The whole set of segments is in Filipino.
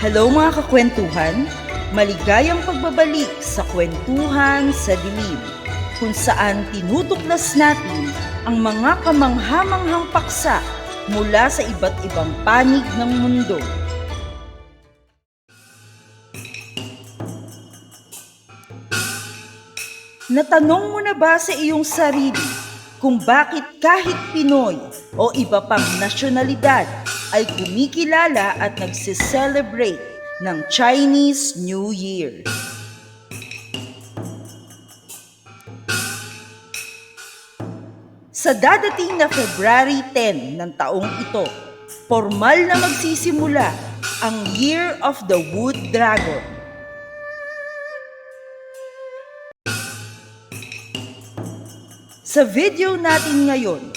Hello mga kakwentuhan! Maligayang pagbabalik sa Kwentuhan sa Dilim, kung saan tinutuklas natin ang mga kamanghamanghang paksa mula sa iba't ibang panig ng mundo. Natanong mo na ba sa iyong sarili kung bakit kahit Pinoy o iba pang nasyonalidad ay kumikilala at nagsiselebrate ng Chinese New Year? Sa dadating na February 10 ng taong ito, formal na magsisimula ang Year of the Wood Dragon. Sa video natin ngayon,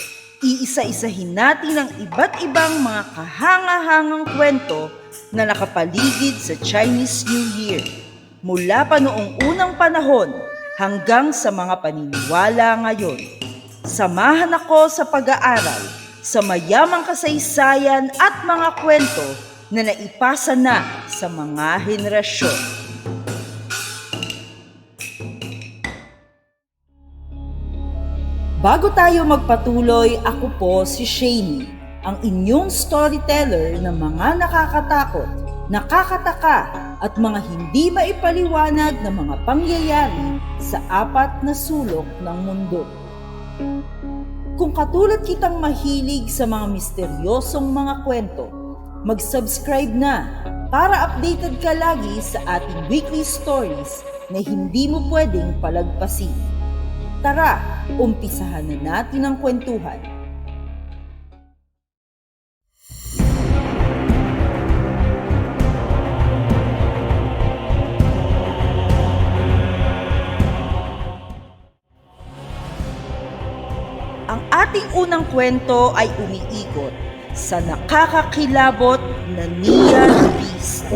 iisa-isahin natin ang iba't ibang mga kahanga-hangang kwento na nakapaligid sa Chinese New Year mula pa noong unang panahon hanggang sa mga paniniwala ngayon. Samahan ako sa pag-aaral sa mayamang kasaysayan at mga kwento na naipasa na sa mga henerasyon. Bago tayo magpatuloy, ako po si Shani, ang inyong storyteller ng mga nakakatakot, nakakataka at mga hindi maipaliwanag na mga pangyayari sa apat na sulok ng mundo. Kung katulad kitang mahilig sa mga misteryosong mga kwento, mag-subscribe na para updated ka lagi sa ating weekly stories na hindi mo pwedeng palagpasin. Tara, umpisahan na natin ang kwentuhan. Ang ating unang kwento ay umiikot sa nakakakilabot na Neon Beast.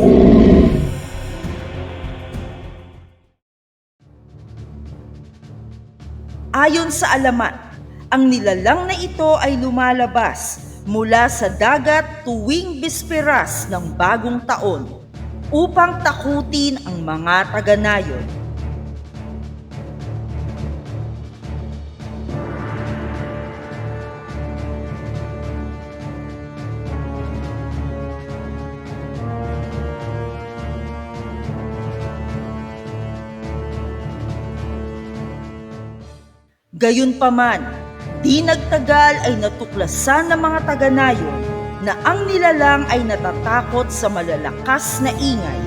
Ayon sa alamat, ang nilalang na ito ay lumalabas mula sa dagat tuwing bisperas ng bagong taon upang takutin ang mga taga-nayon. Gayunpaman, di nagtagal ay natuklasan ng mga taga-nayon na ang nilalang ay natatakot sa malalakas na ingay,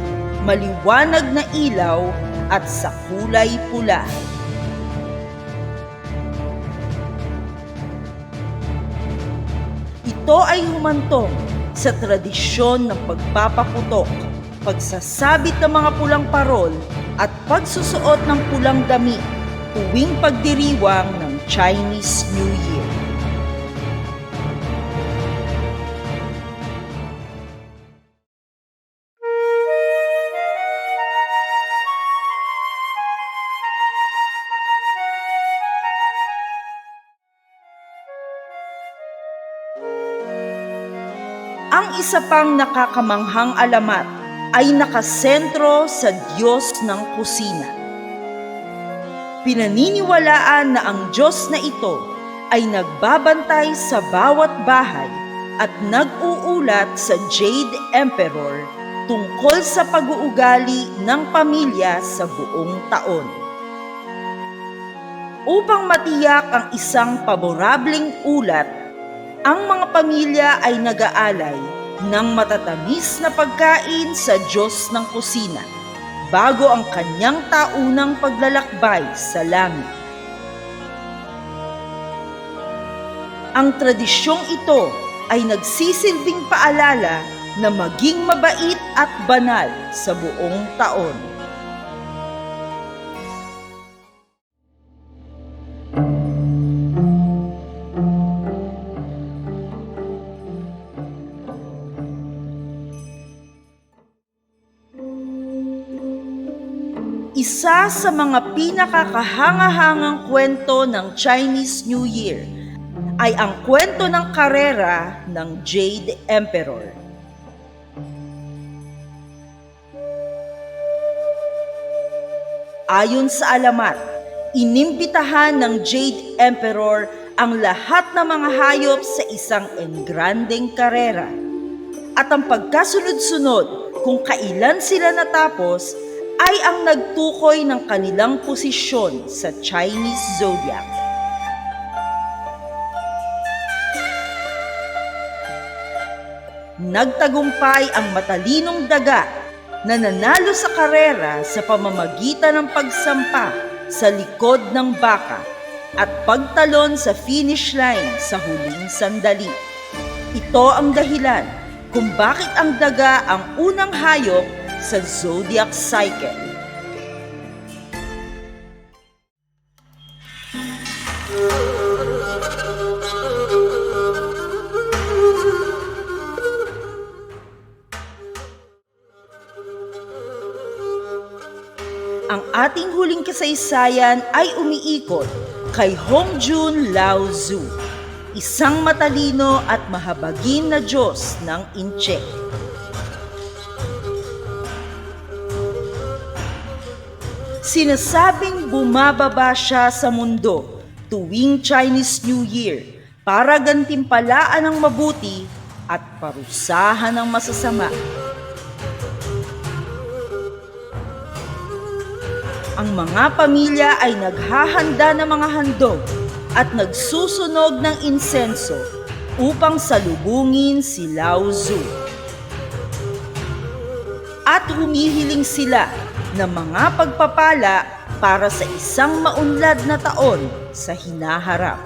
maliwanag na ilaw at sa kulay pula. Ito ay humantong sa tradisyon ng pagpapaputok, pagsasabit ng mga pulang parol at pagsusuot ng pulang damit tuwing pagdiriwang ng Chinese New Year. Ang isa pang nakakamanghang alamat ay nakasentro sa Diyos ng kusina. Pinaniniwalaan na ang Diyos na ito ay nagbabantay sa bawat bahay at nag-uulat sa Jade Emperor tungkol sa pag-uugali ng pamilya sa buong taon. Upang matiyak ang isang paborableng ulat, ang mga pamilya ay nag-aalay ng matatamis na pagkain sa Diyos ng kusina bago ang kanyang taunang paglalakbay sa langit. Ang tradisyong ito ay nagsisilbing paalala na maging mabait at banal sa buong taon. isa sa mga pinakakahangahangang kwento ng Chinese New Year ay ang kwento ng karera ng Jade Emperor. Ayon sa alamat, inimbitahan ng Jade Emperor ang lahat ng mga hayop sa isang engranding karera. At ang pagkasunod-sunod kung kailan sila natapos ay ang nagtukoy ng kanilang posisyon sa Chinese zodiac. Nagtagumpay ang matalinong daga na nanalo sa karera sa pamamagitan ng pagsampa sa likod ng baka at pagtalon sa finish line sa huling sandali. Ito ang dahilan kung bakit ang daga ang unang hayop sa zodiac cycle. Ang ating huling kasaysayan ay umiikot kay Hongjun Lao Tzu, isang matalino at mahabagin na Diyos ng Inche. Sinasabing bumababa siya sa mundo tuwing Chinese New Year para gantimpalaan ang mabuti at parusahan ang masasama. Ang mga pamilya ay naghahanda ng mga handog at nagsusunog ng insenso upang salubungin si Lao Tzu. At humihiling sila ng mga pagpapala para sa isang maunlad na taon sa hinaharap.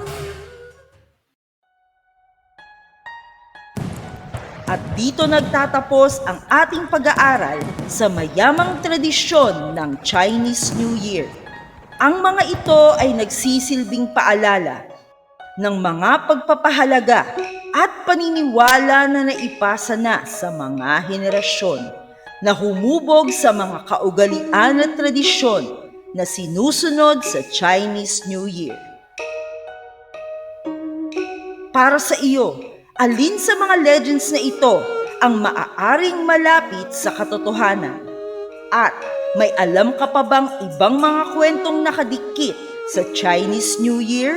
At dito nagtatapos ang ating pag-aaral sa mayamang tradisyon ng Chinese New Year. Ang mga ito ay nagsisilbing paalala ng mga pagpapahalaga at paniniwala na naipasa na sa mga henerasyon na humubog sa mga kaugalian at tradisyon na sinusunod sa Chinese New Year. Para sa iyo, alin sa mga legends na ito ang maaaring malapit sa katotohanan? At may alam ka pa bang ibang mga kwentong nakadikit sa Chinese New Year?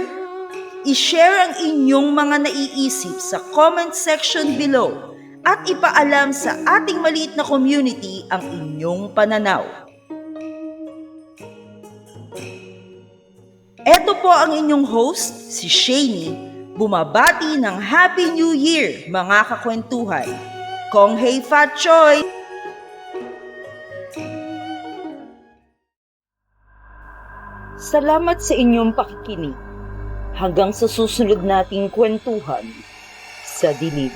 I-share ang inyong mga naiisip sa comment section below at ipaalam sa ating maliit na community ang inyong pananaw. Ito po ang inyong host, si Shani, bumabati ng Happy New Year, mga kakwentuhan. Kong Hei Fat Choi! Salamat sa inyong pakikinig. Hanggang sa susunod nating kwentuhan sa dilim.